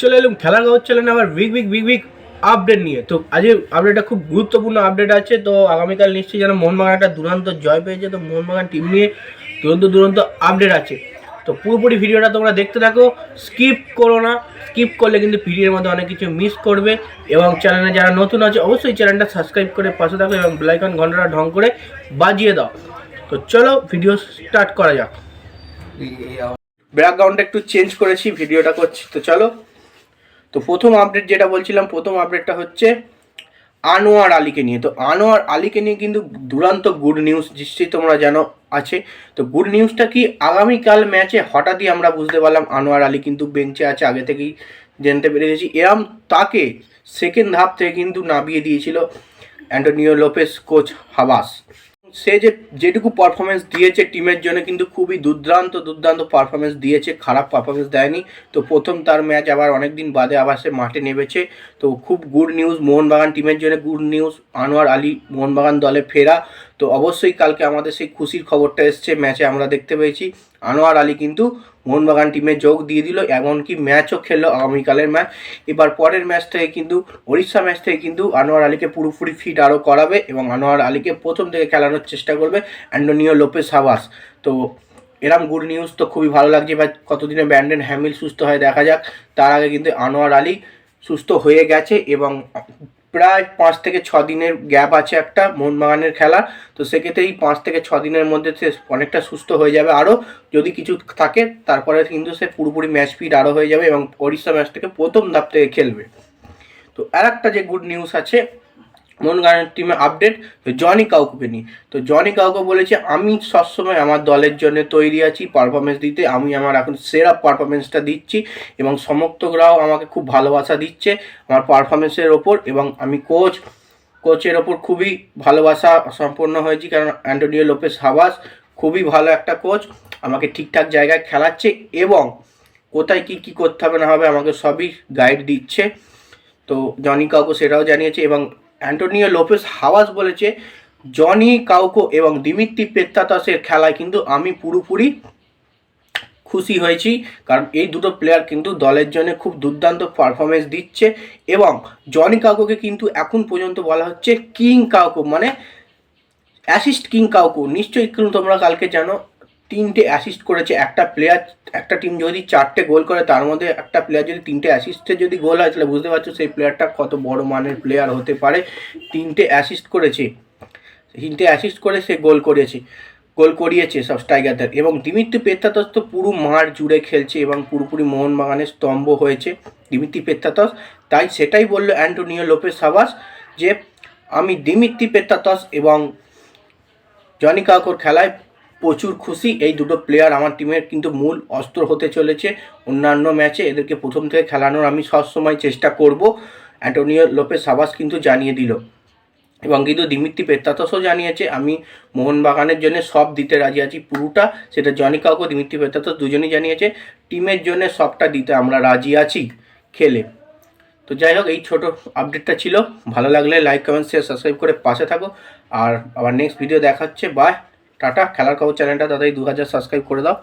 চলে এলাম খেলার খবর চলে না আবার big big big big update নিয়ে। তো আজকে আপডেটটা খুব গুরুত্বপূর্ণ আপডেট আছে, তো আগামীকাল নিশ্চয়ই যেন মোহনবাগান একটা দুরন্ত জয় পেয়েছে, তো মোহনবাগান টিম নিয়ে দুরন্ত দুরন্ত আপডেট আছে। তো পুরোপুরি ভিডিওটা তোমরা দেখতে থাকো স্কিপ করো না স্কিপ করলে কিন্তু ভিডিওর মধ্যে অনেক কিছু মিস করবে, এবং চ্যানেলে যারা নতুন আছে, অবশ্যই চ্যানেলটা সাবস্ক্রাইব করে পাশে থাকো, এবং বেলাইকন ঘন্টাটা ঢং করে বাজিয়ে দাও। তো চলো ভিডিও স্টার্ট করা যাক। ব্যাকগ্রাউন্ডটা একটু চেঞ্জ করেছি, ভিডিওটা করছি। তো চলো। তো প্রথম আপডেট যেটা বলছিলাম, প্রথম আপডেটটা হচ্ছে আনোয়ার আলীকে নিয়ে। তো আনোয়ার আলীকে নিয়ে কিন্তু দুরান্ত গুড নিউজ নিশ্চয়ই তোমরা জানো, আছে। তো গুড নিউজটা কি, আগামীকাল ম্যাচে হঠাৎই আমরা বুঝতে পারলাম আনোয়ার আলী কিন্তু বেঞ্চে আছে, আগে থেকেই জানতে পেরে গেছি। এরম তাকে সেকেন্ড হাফ থেকে কিন্তু নামিয়ে দিয়েছিল অ্যান্টোনিও লোপেস কোচ হাবাস। সে যে যেটুকু পারফরমেন্স দিয়েছে টিমের জন্য কিন্তু খুবই দুর্দান্ত দুর্দান্ত পারফরমেন্স দিয়েছে, খারাপ পারফরমেন্স দেয়নি। তো প্রথম তার ম্যাচ আবার অনেক দিন বাদে আবার সে মাঠে নেমেছে। তো খুব গুড নিউজ মোহনবাগান টিমের জন্য গুড নিউজ আনোয়ার আলী মোহনবাগান দলে ফেরা। তো অবশ্যই কালকে আমাদের সেই খুশির খবরটা এসছে ম্যাচে আমরা দেখতে পেয়েছি। আনোয়ার আলী কিন্তু মোহনবাগান টিমে যোগ দিয়ে দিল, এমনকি ম্যাচও খেললো আগামীকালের ম্যাচ এবার পরের ম্যাচ থেকে কিন্তু উড়িষ্যা ম্যাচ থেকে কিন্তু আনোয়ার আলীকে পুরোপুরি ফিট আরও করাবে এবং আনোয়ার আলীকে প্রথম থেকে খেলানোর চেষ্টা করবে অ্যান্টোনিও লোপেস হাবাস তো এরম গুড নিউজ তো খুবই ভালো লাগছে। এবার কতদিনে ব্যান্ডেন হ্যামিল সুস্থ হয় দেখা যাক। তার আগে কিন্তু আনোয়ার আলী সুস্থ হয়ে গেছে এবং প্রায় পাঁচ থেকে ছ দিনের গ্যাপ আছে একটা মোহনবাগানের খেলা তো সেক্ষেত্রে এই পাঁচ থেকে ছ দিনের মধ্যে সে অনেকটা সুস্থ হয়ে যাবে। আরও যদি কিছু থাকে, তারপরে কিন্তু সে পুরোপুরি ম্যাচ ফিট আরও হয়ে যাবে এবং ওড়িশা ম্যাচ থেকে প্রথম ধাপ থেকে খেলবে। তো আর একটা যে গুড নিউজ আছে মোহনবাগানের টিমে আপডেট জনি কাউকে নিয়ে। তো জনি কাউকে বলেছে, আমি সবসময় আমার দলের জন্য তৈরি আছি পারফরমেন্স দিতে। আমি আমার এখন সেরা পারফরমেন্সটা দিচ্ছি এবং সমর্থকরাও আমাকে খুব ভালোবাসা দিচ্ছে আমার পারফরমেন্সের ওপর এবং আমি কোচ কোচের ওপর খুবই ভালোবাসা সম্পন্ন হয়েছি কারণ অ্যান্টোনিও লোপেস হাবাস খুবই ভালো একটা কোচ আমাকে ঠিকঠাক জায়গায় খেলাচ্ছে এবং কোথায় কি কি করতে হবে না হবে আমাকে সবই গাইড দিচ্ছে। তো জনি কাউকো সেটাও জানিয়েছে এবং অ্যান্টোনিও লোপেস হাওয়াস বলেছে, জনি কাউকো এবং দিমিত্রি পেত্তাতাসের খেলায় কিন্তু আমি পুরোপুরি খুশি হয়েছি, কারণ এই দুটো প্লেয়ার কিন্তু দলের জন্য খুব দুর্দান্ত পারফরমেন্স দিচ্ছে এবং জনি কাউকোকে কিন্তু এখন পর্যন্ত বলা হচ্ছে কিং কাউকো মানে অ্যাসিস্ট কিং কাউকো। নিশ্চয়ই কিন্তু তোমরা কালকে জানো তিনটে অ্যাসিস্ট করেছে, একটা প্লেয়ার একটা টিম যদি চারটে গোল করে, তার মধ্যে একটা প্লেয়ার যদি তিনটে অ্যাসিস্টে যদি গোল হয়, তাহলে বুঝতে পারছ সেই প্লেয়ারটা কত বড় মানের প্লেয়ার হতে পারে। তিনটে অ্যাসিস্ট করেছে, তিনটে অ্যাসিস্ট করে সে গোল করেছে গোল করিয়েছে সব স্ট্রাইকারদের এবং দিমিত্রি পেত্তাতস তো পুরো মাঠ জুড়ে খেলছে এবং পুরোপুরি মোহনবাগানের স্তম্ভ হয়েছে দিমিত্রি পেত্তাতস তাই সেটাই বলল অ্যান্টোনিও লোপেস সাবাস যে, আমি দিমিত্রি পেত্তাতস এবং জনি কাকর খেলায় প্রচুর খুশি এই দুটো প্লেয়ার আমার টিমের কিন্তু মূল অস্ত্র হতে চলেছে। অন্যান্য ম্যাচে এদেরকে প্রথম থেকে খেলানোর আমি সবসময় চেষ্টা করব। অ্যান্টোনিও লোপেস সাবাস কিন্তু জানিয়ে দিল। এবং কিন্তু দিমিত্রি পেত্তাতসও জানিয়েছে, আমি মোহনবাগানের জন্য সব দিতে রাজি আছি, পুরোটা। সেটা জনি কাউকে দিমিত্রি পেত্তাতস দুজনেই জানিয়েছে টিমের জন্য সবটা দিতে আমরা রাজি আছি খেলে। তো যাই হোক, এই ছোট আপডেটটা ছিল। ভালো লাগলে লাইক কমেন্ট শেয়ার সাবস্ক্রাইব করে পাশে থাকো। আর আবার নেক্সট ভিডিও দেখাচ্ছে বাই টাটা খেলার খবর চ্যানেলটা দাদাই দু হাজার সাবস্ক্রাইব করে দাও।